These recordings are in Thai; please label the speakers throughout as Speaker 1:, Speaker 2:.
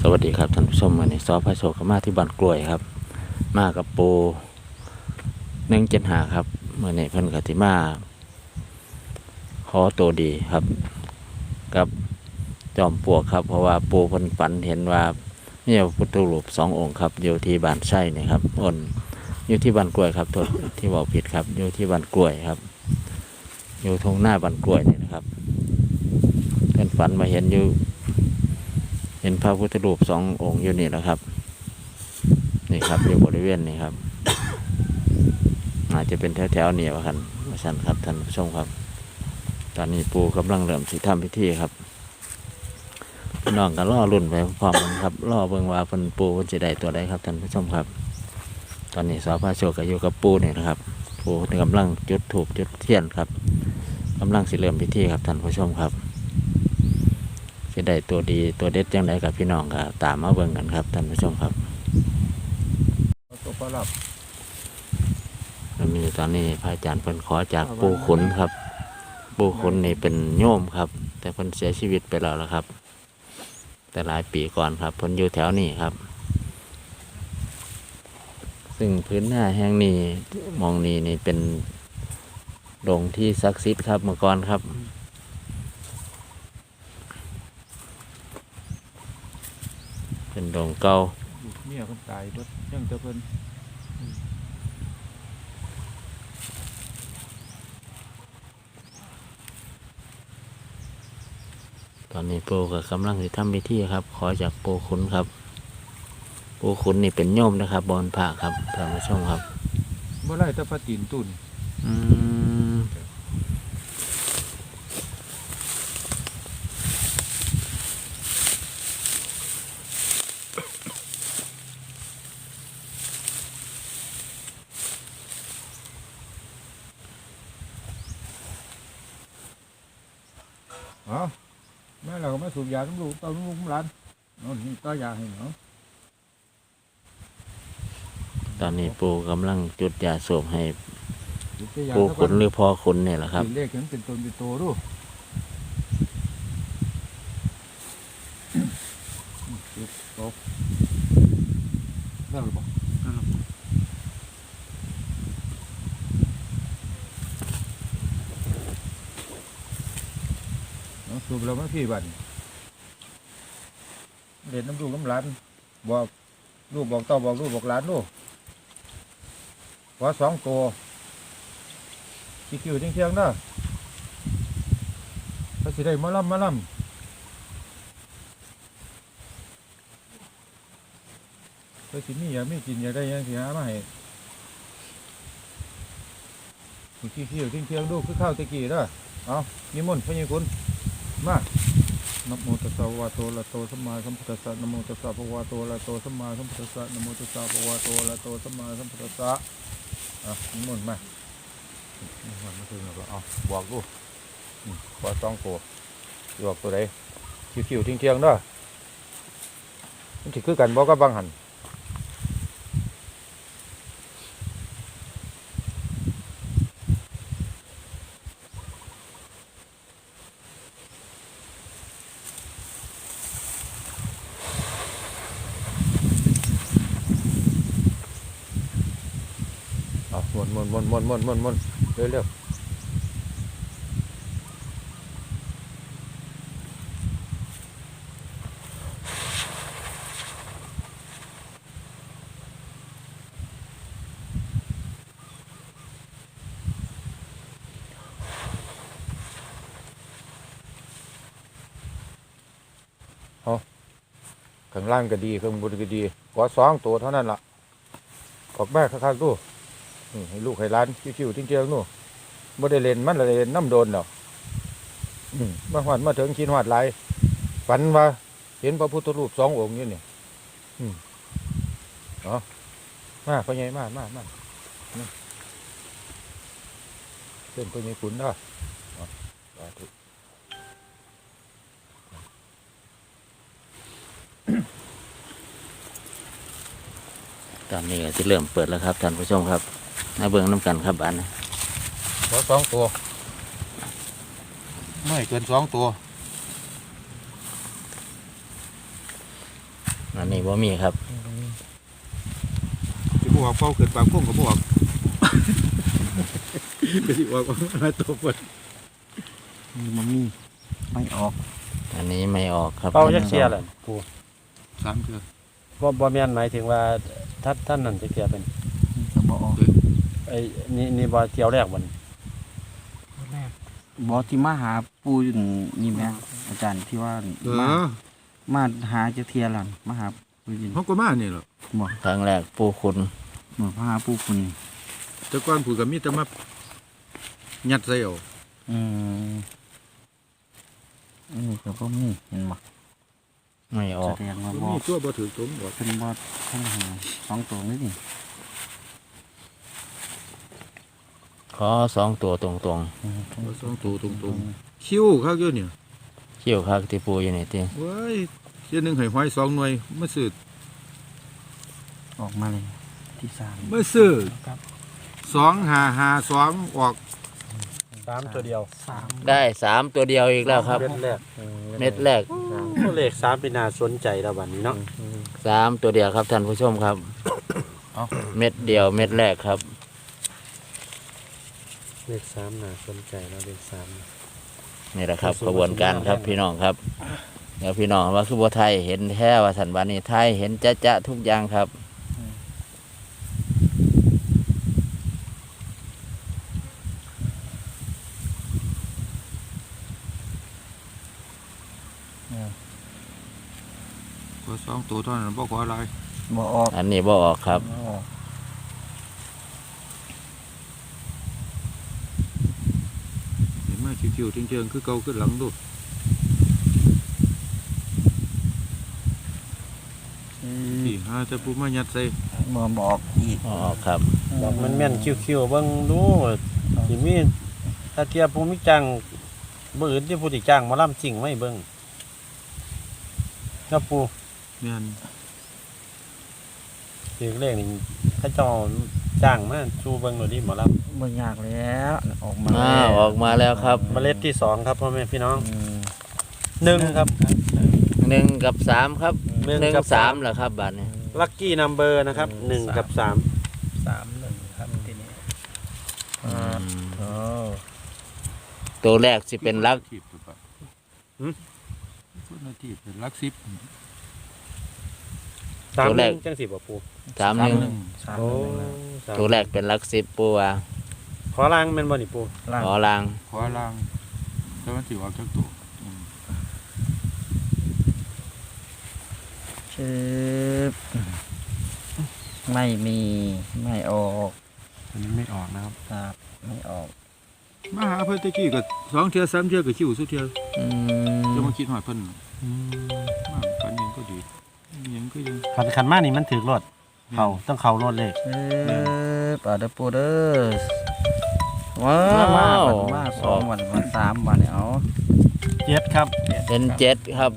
Speaker 1: สวัสดีครับท่านผู้ชมวันนี้ซอพระโชคก็มาที่บ้านกล้วยครับ มากับปูหนึ่งเจ็ดหาครับเมื่อนี้เพิ่นกติมาขอตัวดีครับ กับจอมปลวกครับ เพราะว่าปูเพิ่นฝันเห็นว่ามีพระพุทธรูปสององค์ครับอยู่ที่บ้านไส้นี่ครับอ่นอยู่ที่บ้านกล้วยครับโทษที่บอกผิดครับ อยู่ที่บ้านกล้วยครับ อยู่ทงหน้าบ้านกล้วยนี่นะครับเพิ่นฝันมาเห็นอยู่ ห็นพระพุทธรูปสององค์อยู่นี่นะครับ นี่ครับอยู่บริเวณนี้ครับ อาจจะเป็นแถวๆนี้วะครับมาชันครับท่านผู้ชมครับ ตอนนี้ปูกำลังเริ่มสิทำพิธีครับน้องก็ล่อรุ่นไปพร้อมกันครับล่อเบิ่งว่าเพิ่นปูเพิ่นจะได้ตัวใดครับท่านผู้ชมครับ ตอนนี้สาวพระโชคก็อยู่กับปูนี่นะครับ ปูกำลังจุดถูกจุดเทียนครับกำลังสิเริ่มพิธีครับท่านผู้ชมครับ จะได้ตัวดีตัวเด็ดจังไดกับพี่น้องก็ตามมาเบิ่งกันครับท่านผู้ชมครับ
Speaker 2: ตัวปลาหลับ
Speaker 1: แล้วมีตอนนี้พระอาจารย์เพิ่นขอจากปู่ขุนครับ ปู่ขุนนี่เป็นโยมครับ แต่เพิ่นเสียชีวิตไปแล้วละครับ แต่หลายปีก่อนครับเพิ่นอยู่แถวนี้ครับ ซึ่งพื้นหน้าแห่งนี้หมองนี้นี่เป็นดงที่ศักดิ์สิทธิ์ครับเมื่อก่อนครับ เป็นดงเก่า
Speaker 2: เมียคนตายเบิดยังจะเพิ่น
Speaker 1: ตอนนี้ปู่ก็กำลังจะทำพิธีครับ ขอจากปู่ขุนครับ ปู่ขุนนี่เป็นโยมนะครับบอนพระครับท่านผู้ชมครับ
Speaker 2: เมื่อไรแต่ปลาตีนตุ่น
Speaker 1: อืม
Speaker 2: เอ๋อแม่เราก็มาสูบยาต้องลูกต้องลูกหลานนนนี่ต่อยาให้เนาะ
Speaker 1: ตอนนี้ปู่กำลังจุดยาสูบให้
Speaker 2: สูบแต่ยา
Speaker 1: ปู่
Speaker 2: ซะก่
Speaker 1: ขุ
Speaker 2: อน
Speaker 1: นหรือพ่อขุนเนี่ยแหละครับ
Speaker 2: เลขถึงเป็นตนเป็นโตดูเจ็บตกได้หรือเปล่า เนาะสูบแล้วมาพี่บันเด็ดน้ำลูกน้ำหลานบอกลูกบอกเต้าบอกลูกบอกหลานลูกขอสองตัวคิคิวเที่ยงเที่ยงเด้อถ้าสิได้มาล่ำมาล่ำถ้าสิมีอยากไม่กินยากได้ยังเสิหามาให้คิคิวเที่ยงเที่ยงดูคือข้าวตะกี้เด้อเอานิมนต์พระเยคุณ มานะโมตัสสะภะคะวะโตอะระหะโตสัมมาสัมพุทธัสสะนะโมตัสสะภะคะวะโตอะระหะโตสัมมาสัมพุทธัสสะนะโมตัสสะภะคะวะโตอะระหะโตสัมมาสัมพุทธัสสะอะนิมนต์มานี่มันมาถึงแล้วก็เอาบอกดูขอสองตัวบอกตัวใดคิวๆเที่ยงๆเด้อมันสิคือกันบอกกับบางหันเอามวนม วนมวนมวนมวนมวนมวเร็วเร็วข้างล่างก็ดีข้างบนก็ดีขอสองตัวเท่านั้นล่ะออกแม่ข้าๆดู นี่ให้ลูกให้ร้านคิวๆเที่ยงๆนู่นบ่ได้เล่นมันละเล่นน้ำโดนดอกอืมาหอดมาถึงคิดหอดหลายฝันว่า เห็นพระพุทธรูปสององค์อยู่นี่อืมเนาะมาพ่อใหญ่มามามาเส้นพ่อใหญ่ขุนเนาะเอาสาธุ
Speaker 1: ตอนนี้ก็จะเริ่มเปิดแล้วครับท่านผู้ชมครับ มาเบิ่งน้ำกันครับอันนะ
Speaker 2: ขอสองตัวไม่เกินสองตัว
Speaker 1: อันนี้บ่มีครับ
Speaker 2: สิบวกเป้าเกิดปากพุ่งกับบวกก็สิบวกมาตัวเปิด
Speaker 3: มันมีไม่ออก
Speaker 1: อันนี้ไม่ออกครับ
Speaker 4: เป้าจักเชียร์แหละปู
Speaker 2: สามเทือ
Speaker 4: บ่บ่แม่นหมายถึงว่าท่านท่านนั่นจักเชียร์เป็น
Speaker 3: ก็บออก
Speaker 4: ไอ้นี่นี่บ่เที่ยวแรกบ่น
Speaker 3: บอที่มาหาปูอยู่นี่แม่อาจารย์ที่ว่า
Speaker 2: เอ
Speaker 3: มา
Speaker 2: อ
Speaker 3: มาหาเจ้าเทียหลันมาหาปูอยู่
Speaker 2: เขาก็มาเนี่ยหรอ
Speaker 3: บอก
Speaker 1: ครั้งแรกปูคุณ
Speaker 3: เหมือนมาหาปูคุณนี่
Speaker 2: แต่ก่อนผูกกับมีแต่มายัดใส่เอา
Speaker 3: อืมอันนี้ก็บ่มีเห็นบ่
Speaker 1: ไม่ออ
Speaker 3: แส
Speaker 1: ก
Speaker 3: ดงว่าบอ
Speaker 2: มีตัวบ่ถือตัวบอก
Speaker 3: เป็นบอทั้งหาสองตัวนี่นี่
Speaker 1: ขอสองตัวตรง
Speaker 3: อืม
Speaker 2: บ่สองตัวตรงๆคิ้วข้าวเยอะเนี่ย
Speaker 1: ๆเขี้ยวคักที่ปูอยู่นี่ติ
Speaker 2: เว้ยเที่ยหนึงให้หอยสองหน่วยมาซื้อ
Speaker 3: ออกมาเลยที่สาม
Speaker 2: มาซื้อสองหาหาสองออก
Speaker 4: สามตัวเดียว
Speaker 3: สาม
Speaker 1: ได้สามตัวเดียวอีกแล้วครับ
Speaker 4: เม็ดแรก
Speaker 1: เม็ดแรก
Speaker 4: ตัวเลขสามเป็นน่าสนใจแล้วบัดนี้เนาะ
Speaker 1: สามตัวเดียวครับท่านผู้ชมครับ เม็ดเดียวเม็ดแรกครับ
Speaker 4: เลขสามน่าสนใจแล้วเลขสาม
Speaker 1: นี่แหละครับกระบวนการครับพี่น้องครับเดี๋ยวพี่น้องว่าคือบัวไทยเห็นแท้ว่าสันวานี่ไทยเห็นจะจะทุกอย่างครับ
Speaker 2: ขอสองตัวเท่านั้นบ่ขออะไร
Speaker 3: บอออก
Speaker 1: อันนี้บ่ออกครับ
Speaker 3: บ่ออก
Speaker 2: เห็นไหมคิ้วๆเจิงๆคือเกาขึ้นหลังดู
Speaker 3: อืม
Speaker 2: ที่ห้าจะปูมายัดใส่
Speaker 3: บ่บอกอีก
Speaker 1: บ่อครับ
Speaker 4: บอกมันแม่นคิวๆเบิ่งดูสิมีถ้าเทียบผู้มีจ้างบ่อื่นที่ผู้ที่จ้างมาล่ำจริงไม่เบิ่งครับปู
Speaker 2: แม่น
Speaker 4: ถือเลขนี่เขาเจ้าจ้างมาชูเบิ่งหน่อยดิหมอล่ำ
Speaker 3: บ่ยากแล้วออกมา
Speaker 1: อ้าวออกมาแล้วครับำ
Speaker 4: เมล็ดที่สองครับพ่อแม่พี่น้อง
Speaker 3: อืม
Speaker 4: หนึ่งครับ
Speaker 1: หนึ่งกับสามครับ
Speaker 4: หนึ่ง
Speaker 1: หนึ่ง
Speaker 4: กับ
Speaker 1: สา
Speaker 4: สาม ม
Speaker 1: เหรอครับบัตรนี้
Speaker 4: ลัคกี้นัมเบอร์นะครับหนึ่งกับสาม
Speaker 3: สามหนึ่งครับทีนี้
Speaker 1: อืม
Speaker 3: โอ้
Speaker 1: ตัวแรกสิเป็นลัก
Speaker 2: ทีบถูกปะคนละทีบเป็นลักสิบ
Speaker 4: สามหนึ่งจังสิบบ่ปู
Speaker 1: สามหนึ่ง
Speaker 3: สาม
Speaker 4: โอ้
Speaker 3: หนึ่งแล้ว
Speaker 4: สาม
Speaker 1: ตัวแรกเป็นลักสิบปูว่า
Speaker 4: ขอล่างแม่นบ่นี่ปู
Speaker 3: ล่าง
Speaker 1: ขอลาง
Speaker 2: ขอล่างแต่มันสิออกจากตัวอืม
Speaker 3: ชืบไม่มีไม่ออก
Speaker 4: อันนี้ไม่ออกนะครับ
Speaker 3: ครับไม่ออก
Speaker 2: มาหาเพิ่นตะกี้ก็สองเทื่อสามเทื่อก็คิ้วสุดเทื่อ
Speaker 3: อื
Speaker 2: จะ
Speaker 3: ม
Speaker 2: มาคิดหอดเพิ่นมาฝันยังก็ดียังก็ยัง
Speaker 4: ขันขันมานี่มันถือรถเขาต้องเขารถเลข
Speaker 3: ชืบเอาเด้อปูเด้อ ว้ามาวันมาสองวันวันสามวันเนี่ยเอา
Speaker 4: เจ็ดครับ
Speaker 1: เป็นเจ็ดครับ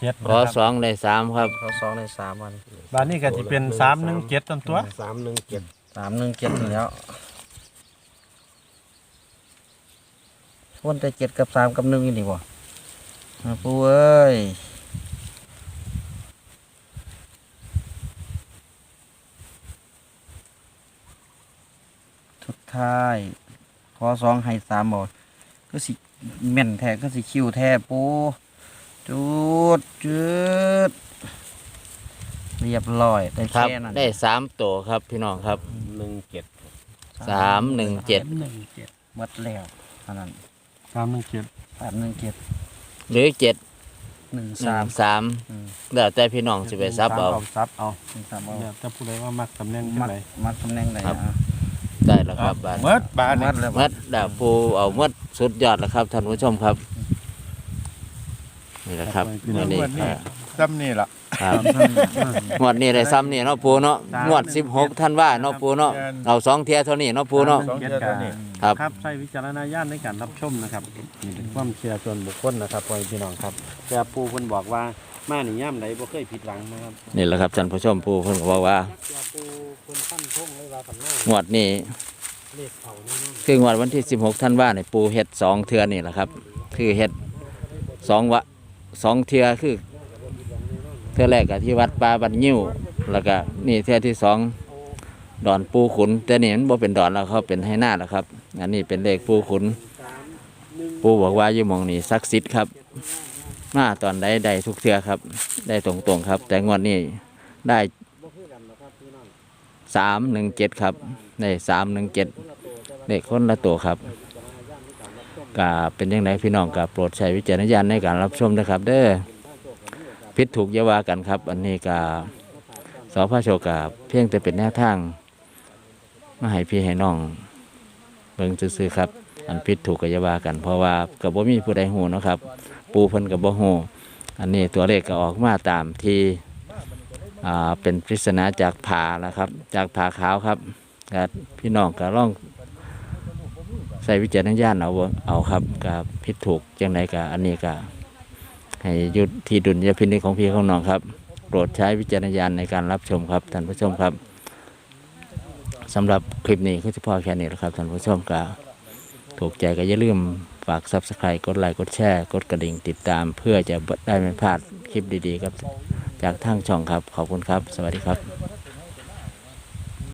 Speaker 4: เจ็ด
Speaker 1: ขอสองในสามครับ
Speaker 3: เขาสองในสามวัน
Speaker 4: บ้านนี้ก็จะเป็นสามหนึ่งเจ็ดต้นตัว
Speaker 5: สามหนึ่งเจ็ด
Speaker 3: สามหนึ่งเจ็ดนี่แล้ววันแต่เจ็ดกับสามกับหนึ่งนี่ดีบ่มาปูเอ้ย สุดท้าย ขอสองให้สามบ่ก็สิแม่นแท้ก็สิคิวแท้ปูจุดจุดเรียบร้อยได้
Speaker 1: ครับ
Speaker 3: แค่นั้น
Speaker 1: ได้สามตัวครับพี่น้องครับ
Speaker 5: หนึ่งเจ็ด
Speaker 1: สามหนึ่งเจ็ด
Speaker 3: หนึ่งเจ็ดหมดแล้วอันนั้น
Speaker 4: สามหนึ่งเจ็ด
Speaker 3: สามหนึ่งเจ็ด
Speaker 1: หรือเจ็ด
Speaker 3: หนึ่ง
Speaker 1: ห
Speaker 3: สา
Speaker 1: นึ่
Speaker 3: ม
Speaker 1: งสาม
Speaker 3: อืม
Speaker 1: แล้วแต่พี่น้องสิไปซับเอา
Speaker 4: ซับเอา
Speaker 3: หนึ่งสามเอา
Speaker 4: เนี่ยถ้าผู้ใดว่ามักตำแหน่งที่
Speaker 3: มัด
Speaker 4: ไหน
Speaker 3: มัดตำแหน่งไหน
Speaker 1: ครับ
Speaker 3: อะ
Speaker 1: ได้ แล้วครับบัตร
Speaker 2: เมิดบาท
Speaker 3: มั
Speaker 2: นี่
Speaker 3: ดแล้ว
Speaker 1: เมื่อดาปูเอาเมื่อสุดยอดแล้วครับท่านผู้ชมครับนี่แหละครับวันนี้ครับ
Speaker 2: ซ้ำนี่ล่ะ
Speaker 1: ครับงวดนี้ได้ซ้ำนี่เนาะปูเนาะงวดสิบหกท่านว่าเนาะปูเนาะเอาสองเทียเท่านี้เนาะปูเนาะ
Speaker 2: สองเทื่อเท่านี้
Speaker 1: ครับ
Speaker 4: ครับใช้วิจารณญาณในการรับชมนะครับนี่เป็นความเชื่อส่วนบุคคลนะครับพ่อแม่พี่น้องครับแต่ปูเพิ่นบอกว่า มานี่ย่ำไหนบ่เคยผิดหวังนะครับ
Speaker 1: นี่แหละครับท่านผู้ชมปูเพิ่นก็บอกว่า
Speaker 4: แต่ปูเพิ่นฟันธงเลยว่ากันหน้าง
Speaker 1: วดนี้
Speaker 4: เลขเขาแน่นอน
Speaker 1: คืองวดวันที่สิบหกท่านว่าเนี่ยปูเฮ็ดสองเทือนี่แหละครับ คือเฮ็ดสองวะสองเทือคือเทื่อแรกก็ที่วัดป่าบันยิ้วแล้วก็นี่เทื่อที่สองดอนปูขุน แต่นี่มันบ่เป็นดอนแล้วเขาเป็นให้หน้าแล้วครับ อันนี้เป็นเลขปูขุน ปูบอกว่าอยู่หมองนี้ศักดิ์สิทธิ์ครับ มาตอนใดได้ทุกเทือครับ ได้ตรงๆครับ แต่งวดนี้ได้สามหนึ่งเจ็ดครับได้สามหนึ่งเจ็ดเลขคนละตัวครับก็เป็นยังไงพี่น้องกับโปรดใช้วิจารณญาณในการรับชมนะครับ เด้อพิษถูกอยาวากันครับ อันนี้ก็สพโชกับเพียงแต่เป็นแนวทางมาให้พี่ให้น้อง เบิ่งซื่อๆครับ อันพิษถูกกอยาวากัน เพราะว่ากับบ่ามีผู้ใดหูนะครับ ปูเพิ่นกับบ่หูอันนี้ตัวเลขก็ออกมาตามที่เป็นปริศนาจากผานะครับ จากผาขาวครับก็พี่น้องก็ลองใส่วิจารณญาณเอาเอาครับกับพิษถูกจังไดก็อันนี้ก็ให้หยุดที่ดุลยพินิจของพี่ของน้องครับโปรดใช้วิจารณญาณในการรับชมครับท่านผู้ชมครับสำหรับคลิปนี้คือเฉพาะแค่นี้แหละครับท่านผู้ชมก็ถูกใจก็อย่าลืม ฝาก Subscribe กดไลค์กดแชร์ กดกระดิ่งติดตาม เพื่อจะได้ไม่พลาดคลิปดีๆครับ จากทางช่องครับ ขอบคุณครับ สวัสดีครับ